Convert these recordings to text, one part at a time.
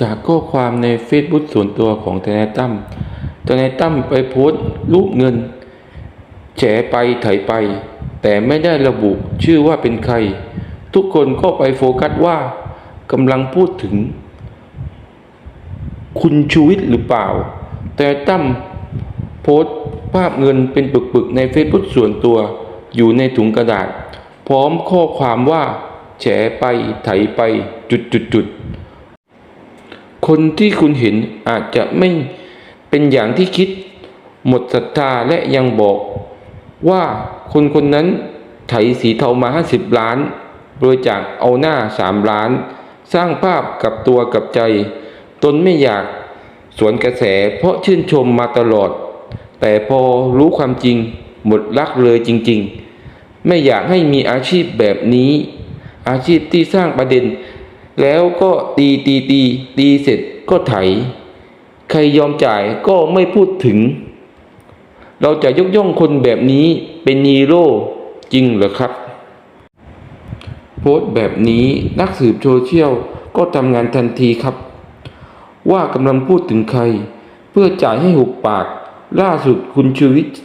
จากข้อความใน Facebook ส่วนตัวของทนายตั้มทนายตั้มไปโพสต์รูปเงิน แฉไปไถไป แต่ไม่ได้ระบุชื่อว่าเป็นใคร ทุกคนก็ไปโฟกัสว่ากำลังพูดถึง คุณชูวิทย์หรือเปล่า แต่ตั้มโพสต์ภาพเงินเป็นปึกๆ ใน Facebook ส่วนตัวอยู่ในถุงกระดาษ พร้อมข้อความว่า แฉไปไถไปจุดจุดจุดๆ คนที่คุณเห็นอาจจะไม่เป็นอย่างที่คิด หมดศรัทธาและยังบอก ว่าคนคนนั้นไถสีเทามา50ล้าน โดยจากเอาหน้า3ล้าน สร้างภาพกับตัวกับใจ ตนไม่อยากสวนกระแสเพราะชื่นชมมาตลอด แต่พอรู้ความจริง หมดรักเลยจริง ๆ ไม่อยากให้มีอาชีพแบบนี้ อาชีพที่สร้างประเด็น แล้วก็ตีตีตีตีเสร็จก็ไถ ใครยอมจ่ายก็ไม่พูดถึง เราจะยกย่องคนแบบนี้เป็นฮีโร่จริงเหรอครับ โพสต์แบบนี้นักสืบโซเชียลก็ทำงานทันทีครับ ว่ากำลังพูดถึงใคร เพื่อจ่ายให้หุบปาก ล่าสุดคุณชูวิทย์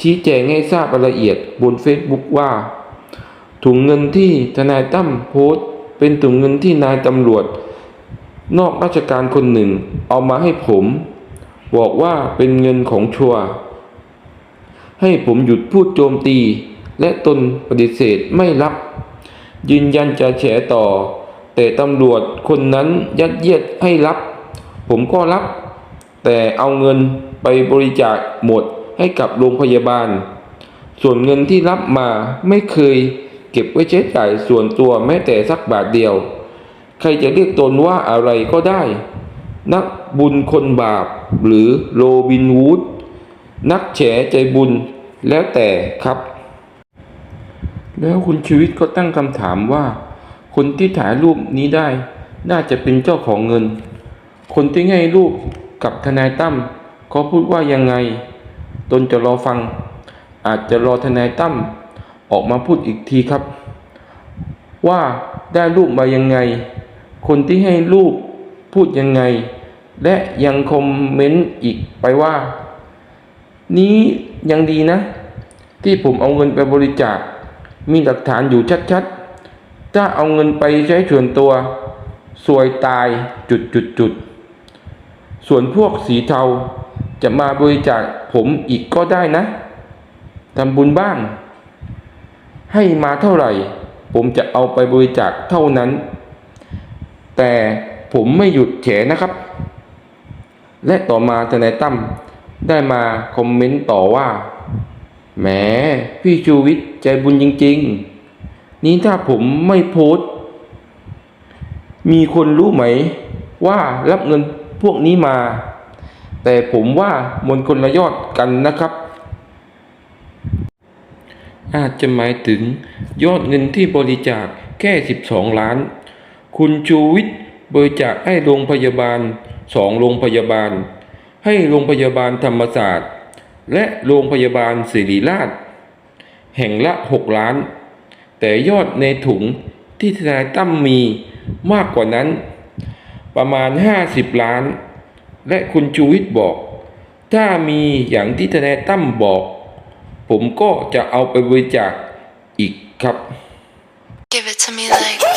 ชี้แจงให้ทราบรายละเอียดบนเฟซบุ๊กว่าถุงเงินที่ทนายตั้มโพสต์ เป็นถุงเงินที่นายตำรวจ นอกราชการคนหนึ่ง เอามาให้ผม บอกว่าเป็นเงินของชัว ให้ผมหยุดพูดโจมตี และตนปฏิเสธไม่รับ ยืนยันจะแฉต่อ แต่ตำรวจคนนั้นยัดเยียดให้รับ ผมก็รับ แต่เอาเงินไปบริจาคหมดให้กับโรงพยาบาล ส่วนเงินที่รับมาไม่เคย เก็บไว้ใช้จ่ายส่วนตัวแม้แต่สักบาทเดียว ใครจะเรียกตนว่าอะไรก็ได้ นักบุญคนบาปหรือโรบินวูดนักแฉใจบุญแล้วแต่ครับ แล้วคุณชีวิตก็ตั้งคำถามว่า คนที่ถ่ายรูปนี้ได้ น่าจะเป็นเจ้าของเงิน คนที่ให้รูปกับทนายตั้มเขาพูดว่ายังไง ตนจะรอฟัง อาจจะรอทนายตั้ม ออกมาพูดอีกทีครับ ว่าได้รูปมายังไง คนที่ให้รูปพูดยังไง และยังคอมเมนต์อีกไปว่า นี้ยังดีนะ ที่ผมเอาเงินไปบริจาค มีหลักฐานอยู่ชัดๆ ถ้าเอาเงินไปใช้ส่วนตัว สวยตายจุดจุดจุดๆส่วนพวกสีเทาจะมาบริจาคผมอีกก็ได้นะทำบุญบ้าง ให้มาเท่าไหร่ ผมจะเอาไปบริจาคเท่านั้น แต่ผมไม่หยุดแฉนะครับ และต่อมาทนายตั้มได้มาคอมเมนต์ต่อว่าแหมพี่ชูวิทย์ใจบุญจริง ๆ นี่ถ้าผมไม่โพสต์ มีคนรู้ไหม ว่ารับเงินพวกนี้มา แต่ผมว่ามันคนละยอดกันนะครับ อาจจะหมายถึงยอดเงินที่บริจาคแค่ 12 ล้าน คุณชูวิทย์บริจาคให้โรงพยาบาลสองโรงพยาบาล ให้โรงพยาบาลธรรมศาสตร์ และโรงพยาบาลศิริราช แห่งละ 6 ล้าน แต่ยอดในถุงที่ทนายตั้มมีมากกว่านั้น ประมาณ 50 ล้าน และคุณชูวิทย์บอก ถ้ามีอย่างที่ทนายตั้มบอก ผมก็จะเอาไปบริจาคอีกครับ Give it to me like